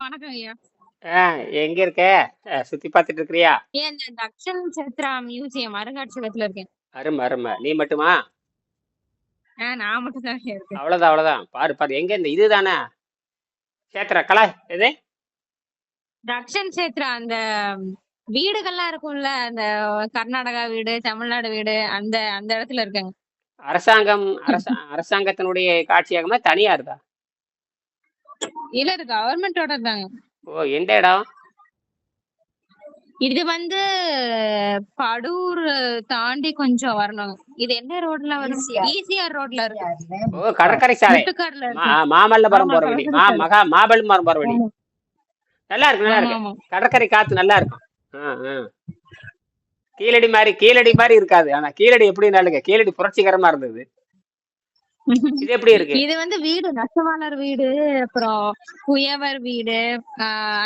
வணக்கம் ஐயா. எங்க இருக்க? சுத்தி பார்த்துட்டு இருக்கிறியா? ஏன் இந்த தக்ஷன் சித்ரா மியூசியம் அருங்காட்சியகத்துல இருக்கேன். அரும, அரும. நீ மட்டுமா? நான் மட்டும் தான் இருக்கேன். அவ்வளோதான், அவ்வளோதான். பாரு, பாரு. எங்க இந்த இதுதானே? சேத்ரா கலா எது? தக்ஷன் சேத்ரா அந்த வீடுகள்லாம் இருக்கும்ல, அந்த கர்நாடகா வீடு, தமிழ்நாடு வீடு அந்த அந்த இடத்துல இருக்கேங்க. அரசாங்கம் அரசா அரசாங்கத்தினுடைய காட்சியகமா? தனியாருதா? இல்ல இது கவர்மெண்டோட தாங்க. ஓ! எந்த இடம்? இது வந்து படூர் தாண்டி கொஞ்சம் வரணும். இது என்ன ரோட்ல வரும்? ஈசிஆர் ரோட்ல இருக்கு. ஓ! கடற்கரை சாலை. முட்டுக்காடுல. மாமல்லபுரம் போற வழி. மா. மகா மாபல்லபுரம் போற வழி. நல்லா இருக்கு, நல்லா இருக்கு. கடற்கரை காத்து நல்லா இருக்கும். கீழடி மாரி கீழடி மாரி இருக்காது. ஆனா கீழடி எப்படி நல்லுங்க? கீழடி புரட்சிகரமா இருந்தது. இது எப்படி இருக்கு? இது வந்து வீடு நெசவாளர் வீடு, அப்புறம் குயவர் வீடு,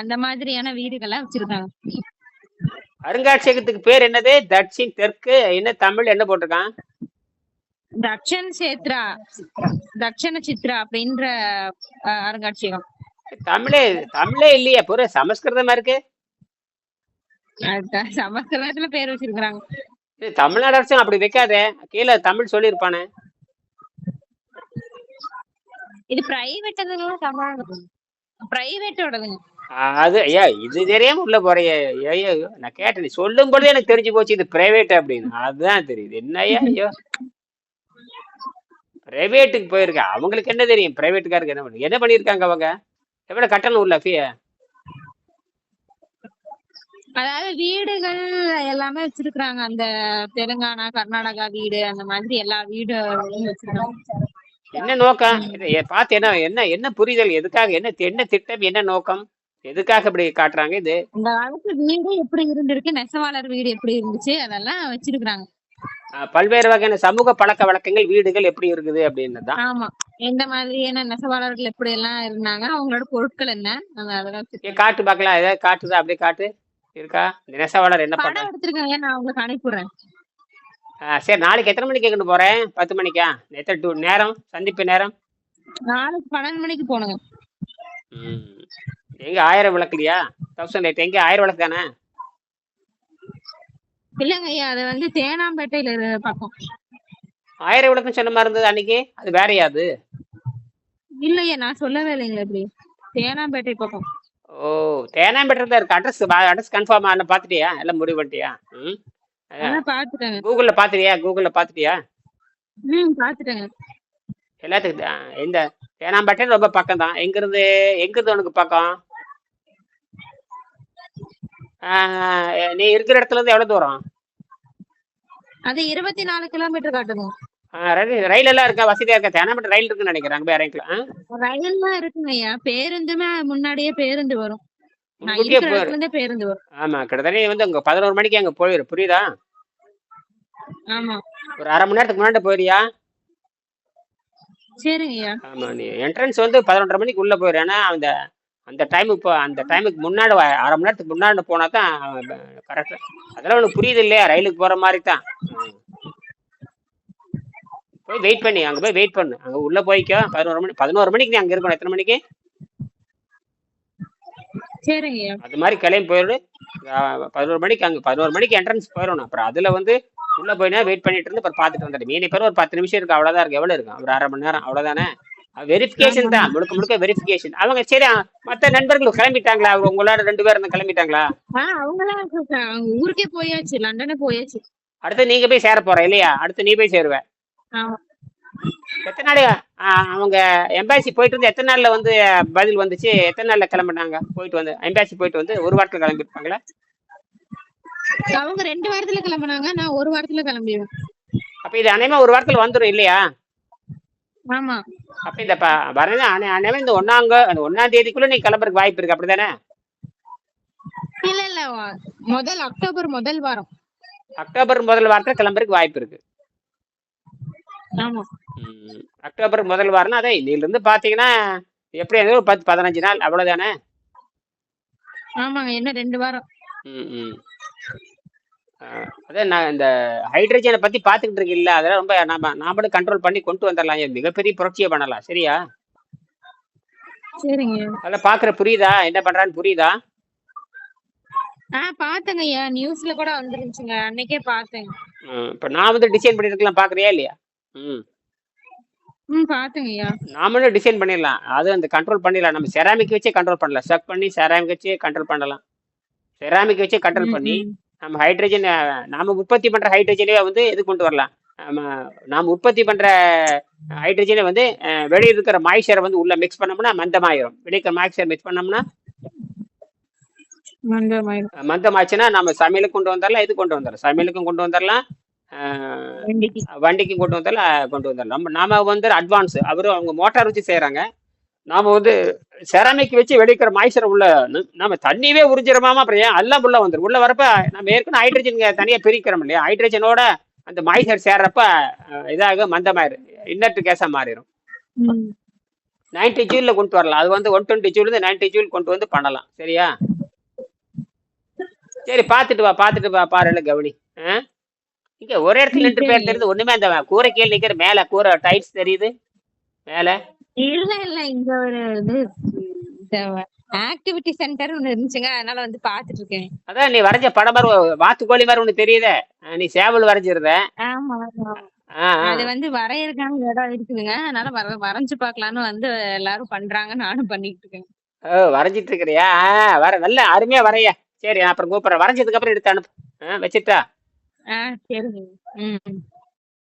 அந்த மாதிரியான வீடுகள்லாம் வச்சிருக்காங்க. அருங்காட்சியகத்துக்கு பேர் என்னது? தட்சின் தெற்கு என்ன தமிழ் என்ன போட்டிருக்கான்? தக்ஷன் சேத்ரா தக்ஷண சித்ரா அப்படின்ற அருங்காட்சியகம். தமிழே தமிழே இல்லையே பூரா சமஸ்கிருதமா இருக்கு. சமஸ்கிருதத்துல பேர் வச்சிருக்காங்க. தமிழ்நாடு அரசும் அப்படி வைக்காதே. கீழே தமிழ் சொல்லியிருப்பானே. இது பிரைவேட் பிரைவேட்டோடதுங்க. அது ஐயா இது தெரியாம உள்ள போறியே ஐயோ நான் கேட்டேன் நீ சொல்லும் பொழுதே எனக்கு தெரிஞ்சு போச்சு இது பிரைவேட் அப்படின்னு. அதுதான் தெரியுது. என்னய்யா ஐயோ. பிரைவேட்டுக்கு போயிருக்க. அவங்களுக்கு என்ன தெரியும்? பிரைவேட்டுக்காருக்கு என்ன பண்ணி என்ன பண்ணியிருக்காங்க அவங்க? எவ்வளவு கட்டணம் உள்ள ஃபீ அதாவது வீடுகள் எல்லாமே வச்சிருக்காங்க. அந்த தெலுங்கானா, கர்நாடகா வீடு அந்த மாதிரி எல்லா வீடு வச்சிருக்காங்க. என்ன நோக்கம்? பார்த்து என்ன என்ன என்ன புரிதல்? எதுக்காக என்ன என்ன திட்டம் என்ன நோக்கம்? எதுக்காக இப்படி காட்டுறாங்க இது? அந்த காலத்துல வீடு எப்படி இருந்திருக்கு, நெசவாளர் வீடு எப்படி இருந்துச்சு? அதெல்லாம் வச்சிருக்காங்க. பல்வேறு வகையான சமூக பழக்க வழக்கங்கள் வீடுகள் எப்படி இருக்குது அப்படின்னு தான் ஆமா. எந்த மாதிரியான நெசவாளர்கள் எப்படி எல்லாம் இருந்தாங்க, அவங்களோட பொருட்கள் என்ன? அதெல்லாம். காட்டு பார்க்கலாம். ஏதாவது காட்டுதா? அப்படியே காட்டு? இருக்கா? இந்த நெசவாளர் என்ன படம் எடுத்திருக்காங்க. நான் உங்களுக்கு அனுப்பிடுறேன். சரி நாளைக்கு எத்தனை மணிக்கு கொண்டு போறேன் பத்து மணிக்கா? எத்தனை டூ நேரம்? சந்திப்பு நேரம்? நாளைக்கு பன்னெண்டு மணிக்கு போகணுங்க. எங்க ஆயிரம் விளக்குலையா தௌசண்ட் எயிட் எங்க ஆயிரம் விளக்கு தானே? இல்லங்க ஐயா அது வந்து தேனாம்பேட்டையில பக்கம். ஆயிரம் விளக்குன்னு சொன்ன மாதிரி இருந்தது அன்னைக்கு? அது வேறையா அது? இல்லையா நான் சொல்லவே இல்லைங்களா இப்படி. தேனாம்பேட்டை பக்கம். ஓ தேனாம்பேட்டில் தான் இருக்கு. அட்ரஸ் அட்ரஸ் கன்ஃபார்ம் ஆன பார்த்துட்டியா? எல்லாம் முடிவு பண்ணிட்டியா? ம். பாத்துட்டேங்க. கூகுளில் பார்த்துட்டியா கூகுளில் பார்த்துட்டியா ம் பாத்துட்டேங்க. எல்லாத்துக்கும் இந்த தேனாம்பேட்டை ரொம்ப பக்கம் தான் எங்கிருந்து எங்கிருந்து உனக்கு பக்கம் நீ இருக்கிற இடத்துல இருந்து எவ்வளோ தூரம் அது இருபத்தி நாலு கிலோமீட்டர் காட்டுங்க. ரயில் ரயில் எல்லாம் இருக்கா வசதியா இருக்கா தேனாம்பேட்டை ரயில் இருக்குன்னு நினைக்கிறேன் ஆ? ரயில்லாம் இருக்குங்க ஐயா பேருந்துமே முன்னாடியே பேருந்து வரும். முன்கூட்டியே போயிரு. பேருந்து. ஆமா கிட்டத்தட்ட நீ வந்து அங்க பதினோரு மணிக்கு அங்க போயிரு. புரியுதா. ஒரு அரை மணி நேரத்துக்கு முன்னாடி போயிரியா. ஆமா நீ என்ட்ரன்ஸ் வந்து பதினொன்றரை மணிக்கு உள்ள போயிரு. ஏன்னா அந்த அந்த டைமுக்கு அந்த டைமுக்கு முன்னாடி அரை மணி நேரத்துக்கு முன்னாடி போனா தான் கரெக்டா அதெல்லாம் உனக்கு புரியுது இல்லையா? ரயிலுக்கு போற மாதிரி தான். போய் வெயிட் பண்ணி. அங்க போய் வெயிட் பண்ணு. அங்க உள்ள போய்க்கோ. பதினோரு மணி பதினோரு மணிக்கு நீ அங்க இருக்கணும். எத்தனை மணிக்கு? சரிங்க. அது மாதிரி கிளம்பி போயிடு பதினோரு மணிக்கு அங்கே பதினோரு மணிக்கு என்ட்ரன்ஸ் போயிடணும் அப்புறம் அதில் வந்து உள்ளே போயினா வெயிட் பண்ணிட்டு இருந்து அப்புறம் பார்த்துட்டு வந்துடு. மீனி பேர் ஒரு பத்து நிமிஷம் இருக்கு. அவ்வளோதான் இருக்கு. எவ்வளோ இருக்கும் ஒரு அரை மணி நேரம். அவ்வளோதானே வெரிஃபிகேஷன் தான். முழுக்க முழுக்க வெரிஃபிகேஷன் அவங்க சரி மற்ற நண்பர்கள் கிளம்பிட்டாங்களா? அவங்க உங்களோட ரெண்டு பேரும் கிளம்பிட்டாங்களா? அவங்களாம் ஊருக்கே போயாச்சு. லண்டனே போயாச்சு. அடுத்து நீங்க போய் சேர போற இல்லையா? அடுத்து நீ போய் சேருவ. எத்தனை நாள் அவங்க எம்பாசி போயிட்டு வந்து எத்தனை நாள்ல வந்து பதில் வந்துச்சு எத்தனை நாள்ல கிளம்பினாங்க போயிட்டு வந்து எம்பாசி போயிட்டு வந்து ஒரு வாரத்துல கிளம்பிருப்பாங்களா அவங்க ரெண்டு வாரத்துல கிளம்புனாங்க நான் ஒரு வாரத்துல கிளம்பிடுவேன். அப்ப இது அனைமா ஒரு வாரத்துல வந்துடும் இல்லையா ஆமா. அப்ப இந்த வரது அனை- அனைவரும் இந்த ஒன்னாங்க அந்த ஒன்னாம் தேதிக்குள்ள நீ கிளம்புறதுக்கு வாய்ப்பு இருக்கு அப்படிதானே இல்ல இல்ல முதல் அக்டோபர் முதல் வாரம். அக்டோபர் முதல் வாரத்துல கிளம்புறதுக்கு வாய்ப்பு இருக்கு. அக்டோபர் முதல் வாரம்னா அதான் இன்னையில இருந்து பாத்தீங்கன்னா எப்படி இருந்தாலும் ஒரு பத்து பதினஞ்சு நாள் அவ்வளவுதானே? ஆமாங்க இன்னும் ரெண்டு வாரம். ம் அதான் நான் இந்த ஹைட்ரஜனை பத்தி பாத்துக்கிட்டு இருக்கீல்ல அதெல்லாம் ரொம்ப நாம நாமளும் கண்ட்ரோல் பண்ணி கொண்டு வந்துடலாம். ஏன் மிகப்பெரிய புரட்சியை பண்ணலாம் சரியா? சரிங்க. அதெல்லாம் பாக்குற புரியுதா? என்ன பண்றான்னு புரியுதா? ஆ பாத்தேங்க ஐயா. நியூஸ்ல கூட வந்துருந்துச்சுங்க. அன்னைக்கே பார்த்தேன் ம், இப்ப நான் வந்து டிசைன் பண்ணிருக்கலாம் பாக்குறியா இல்லையா? ம். ம் பாத்தேங்க ஐயா. நாமளும் டிசைன் பண்ணிடலாம்? அது அந்த கண்ட்ரோல் பண்ணிடலாம். நம்ம செராமிக் வச்சே கண்ட்ரோல் பண்ணலாம். ஸ்டக் பண்ணி செராமிக் வச்சே கண்ட்ரோல் பண்ணலாம். செராமிக் வச்சே கண்ட்ரோல் பண்ணி. நம்ம ஹைட்ரஜன் நாம உற்பத்தி பண்ற ஹைட்ரஜனே வந்து இது கொண்டு வரலாம்? நாம உற்பத்தி பண்ற ஹைட்ரஜனை வந்து அஹ், வெளிய இருக்கிற மாய்ச்சரை வந்து உள்ள மிக்ஸ் பண்ணோம்னா மந்தமாயிரும். வெளியே இருக்கிற மாய்ச்சர் மிக்ஸ் பண்ணோம்னா மந்தமாயிரும். மந்தமாச்சுன்னா நம்ம சமையலுக்கு கொண்டு வந்துடலாம் இது கொண்டு வந்துடலாம் சமையலுக்கும் கொண்டு வந்துடலாம் வண்டிக்கு. வண்டிக்கும் கொண்டு வந்தாலும் கொண்டு வந்துடலாம் நம்ம நாம வந்து அட்வான்ஸ் அவரும் அவங்க மோட்டார் வச்சு செய்றாங்க. நாம வந்து செராமிக் வச்சு வெளிக்கிற மாய்ச்சரை உள்ள நம்ம தண்ணியவே உறிஞ்சிரமாமா அப்புறம் ஏன் எல்லாம் உள்ள வந்துடும் உள்ள வரப்ப நம்ம ஏற்கனவே ஹைட்ரஜன் தனியா பிரிக்கிறோம் இல்லையா? ஹைட்ரஜனோட அந்த மாய்ச்சர் சேர்றப்ப இதாக மந்தமாயிரும். இன்னர்ட் கேஸா மாறிடும். நைன்டி ஜூல்ல கொண்டு வரலாம். அது வந்து one twenty joule ninety joule கொண்டு வந்து பண்ணலாம். சரியா? சரி பார்த்துட்டு வா பார்த்துட்டு வா பாருல கவனி. ஆ? இங்க ஒரே இடத்துல நின்று பேர் தெரியுது ஒண்ணுமே அந்த கூரை கீழே நிக்கிற மேல கூரை டைட்ஸ் தெரியுது. மேல. இல்ல இல்ல இங்க ஒரு இது ஆக்டிவிட்டி சென்டர் ஒண்ணு இருந்துச்சுங்க. அதனால வந்து பாத்துட்டு இருக்கேன். அதான் நீ வரைஞ்ச படம் மாதிரி வாத்துக்கோழி மாதிரி ஒண்ணு தெரியுதே. நீ சேவல் வரைஞ்சிருந்த. ஆமா. அது வந்து வரையறதுக்கான இடம் இருக்குதுங்க. அதனால வர வரைஞ்சு பார்க்கலான்னு வந்து எல்லாரும் பண்றாங்க. நானும் பண்ணிட்டு இருக்கேன். ஓ வரைஞ்சிட்டு இருக்கிறியா? வர நல்ல அருமையா வரைய. சரி அப்புறம் கூப்பிடுறேன். வரைஞ்சதுக்கு அப்புறம் எடுத்து அனுப்பு. வச்சிட்டா. ஆ சரிங்க. ம்.